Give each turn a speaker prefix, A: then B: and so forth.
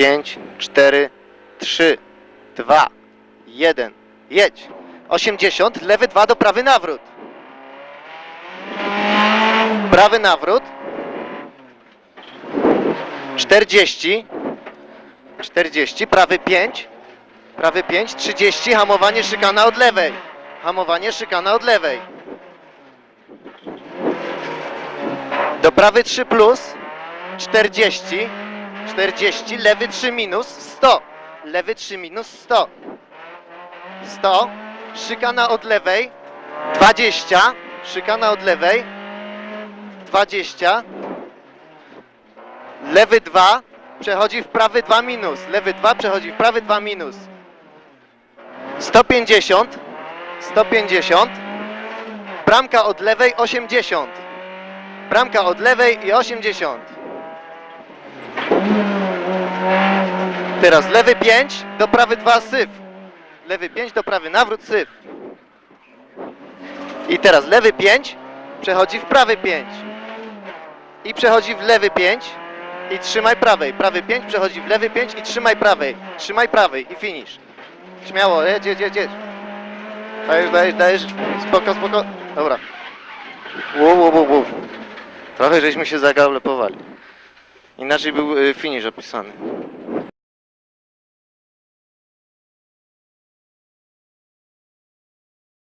A: 5, 4, 3, 2, 1. Jedź. 80, lewy 2 do prawy nawrót. Prawy nawrót. 40. 40, prawy 5. Prawy 5, 30, hamowanie szykana od lewej. Hamowanie szykana od lewej. Do prawy 3 plus. 40. 40, lewy 3 minus 100. Lewy 3 minus 100. 100. Szykana od lewej. 20. Szykana od lewej. 20. Lewy 2 przechodzi w prawy 2 minus. Lewy 2 przechodzi w prawy 2 minus. 150. 150. Bramka od lewej 80. Bramka od lewej i 80. Teraz lewy 5 do prawy 2 syf. Lewy 5 do prawy nawrót syf. I teraz lewy 5 przechodzi w prawy 5. I przechodzi w lewy 5 i trzymaj prawej. Prawy 5 przechodzi w lewy 5 i trzymaj prawej. Trzymaj prawej i finish. Śmiało, jedź, jedź, jedź, jedź. Dajesz, dajesz, dajesz. Spoko, spoko. Dobra. Ło, ło, ło. Trochę żeśmy się zagalepowali. Inaczej był y, finish opisany.